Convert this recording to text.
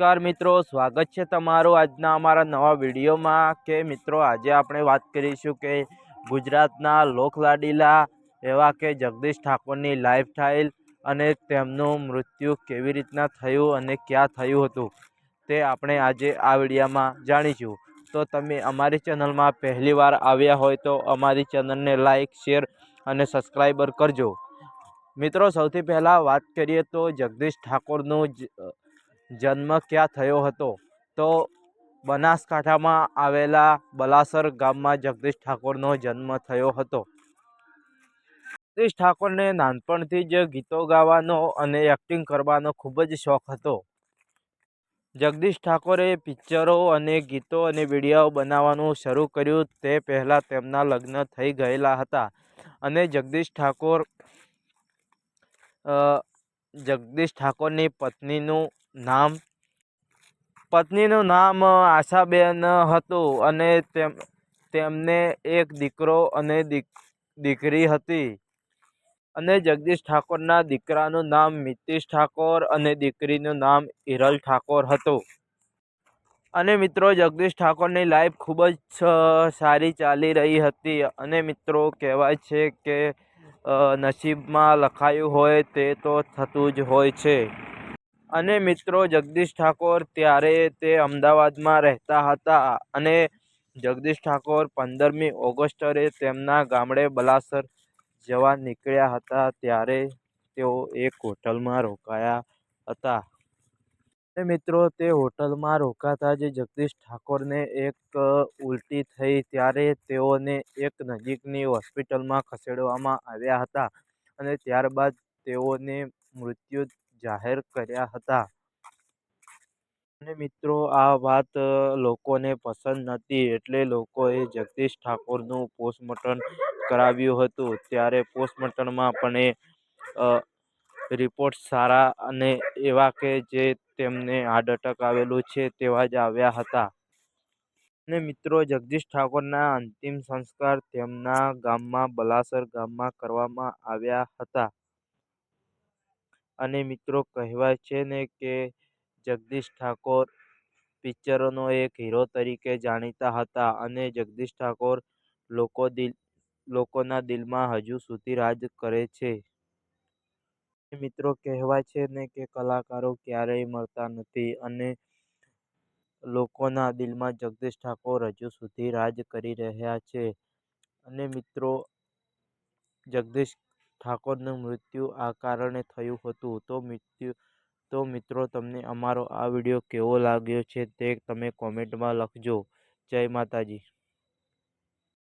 નમસ્કાર મિત્રો, સ્વાગત છે તમારું આજના અમારા નવા વિડીયોમાં કે મિત્રો, આજે આપણે વાત કરીશું કે ગુજરાતના લોકલાડીલા એવા કે જગદીશ ઠાકોરની લાઈફસ્ટાઈલ અને તેમનું મૃત્યુ કેવી રીતના થયું અને ક્યાં થયું હતું તે આપણે આજે આ વિડીયામાં જાણીશું. તો તમે અમારી ચેનલમાં પહેલીવાર આવ્યા હોય તો અમારી ચેનલને લાઈક શેર અને સબસ્ક્રાઈબર કરજો. મિત્રો, સૌથી પહેલાં વાત કરીએ તો જગદીશ ઠાકોરનું જ જન્મ ક્યાં થયો હતો? તો બનાસકાંઠામાં આવેલા બલાસર ગામમાં જગદીશ ઠાકોરનો જન્મ થયો હતો. જગદીશ ઠાકોરને નાનપણથી જ ગીતો ગાવાનો અને એક્ટિંગ કરવાનો ખૂબ જ શોખ હતો. જગદીશ ઠાકોરે પિક્ચરો અને ગીતો અને વીડિયો બનાવવાનું શરૂ કર્યું તે પહેલાં તેમના લગ્ન થઈ ગયેલા હતા. અને જગદીશ ઠાકોર જગદીશ ઠાકોરની પત્નીનું નામ? પત્નીનું નામ આશાબેન હતું અને તેમ, તેમને એક દીકરો અને દીકરી હતી. અને જગદીશ ઠાકોરના દીકરાનું નામ મિતિશ ઠાકોર અને દીકરીનું નામ હિરલ ઠાકોર હતું. અને મિત્રો, જગદીશ ઠાકોરની લાઈફ ખૂબ જ સારી ચાલી રહી હતી. અને મિત્રો, કહેવાય છે કે નસીબમાં લખાયું હોય તે તો થતું જ હોય છે. અને મિત્રો જગદીશ ઠાકોર ત્યારે તે અમદાવાદમાં રહેતા હતા અને જગદીશ ઠાકોર પંદરમી ઓગસ્ટરે તેમના ગામડે બલાસર જવા નીકળ્યા હતા ત્યારે તેઓ એક હોટલમાં રોકાયા હતા. અને મિત્રો તે હોટલમાં રોકાતા જે જગદીશ ઠાકોરને એક ઉલટી થઈ ત્યારે તેઓને એક નજીકની હોસ્પિટલમાં ખસેડવામાં આવ્યા હતા અને ત્યારબાદ તેઓને મૃત્યુ જાહેર કર્યા હતા. અને મિત્રો, આ વાત લોકોને પસંદ નહોતી એટલે લોકોએ જગદીશ ઠાકોરનું પોસ્ટમોર્ટમ કરાવ્યું હતું. ત્યારે પોસ્ટમોર્ટમમાં પણ એ રિપોર્ટ સારા અને એવા કે જે તેમને હાર્ટ અટક આવેલું છે તેવા જ આવ્યા હતા. અને મિત્રો, જગદીશ ઠાકોરના અંતિમ સંસ્કાર તેમના ગામમાં, બલાસર ગામમાં કરવામાં આવ્યા હતા. અને મિત્રો કહેવાય છે ને કે જગદીશ ઠાકોર પિક્ચરોનો એક હીરો તરીકે જાણીતા હતા અને જગદીશ ઠાકોર લોકો દિલ, લોકોના દિલમાં હજુ સુધી રાજ કરે છે. મિત્રો કહેવાય છે ને કે કલાકારો ક્યારેય મળતા નથી અને લોકોના દિલમાં જગદીશ ઠાકોર હજુ સુધી રાજ કરી રહ્યા છે. અને મિત્રો, જગદીશ ઠાકોરનું મૃત્યુ આ કારણે થયું હતું. તો મૃત્યુ, તો મિત્રો, તમને અમારો આ વીડિયો કેવો લાગ્યો છે તે તમે કોમેન્ટમાં લખજો. જય માતાજી.